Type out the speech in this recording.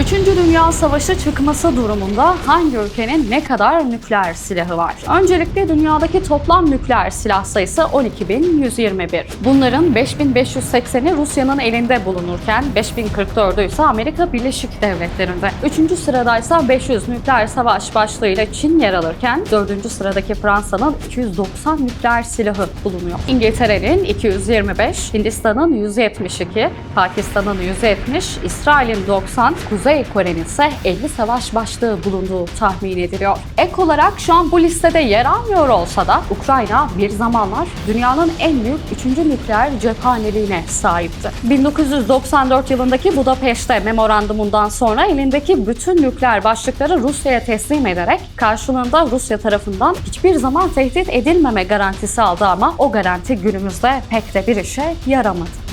Üçüncü Dünya Savaşı çıkması durumunda hangi ülkenin ne kadar nükleer silahı var? Öncelikle dünyadaki toplam nükleer silah sayısı 12.121. Bunların 5.580'i Rusya'nın elinde bulunurken 5.044'ü ise Amerika Birleşik Devletleri'nde. Üçüncü sıradaysa 500 nükleer savaş başlığıyla Çin yer alırken dördüncü sıradaki Fransa'nın 290 nükleer silahı bulunuyor. İngiltere'nin 225, Hindistan'ın 172, Pakistan'ın 170, İsrail'in 90, Kuzey Kore'nin ise 50 savaş başlığı bulunduğu tahmin ediliyor. Ek olarak şu an bu listede yer almıyor olsa da Ukrayna bir zamanlar dünyanın en büyük 3. nükleer cephaneliğine sahipti. 1994 yılındaki Budapeşte memorandumundan sonra elindeki bütün nükleer başlıkları Rusya'ya teslim ederek karşılığında Rusya tarafından hiçbir zaman tehdit edilmeme garantisi aldı ama o garanti günümüzde pek de bir işe yaramadı.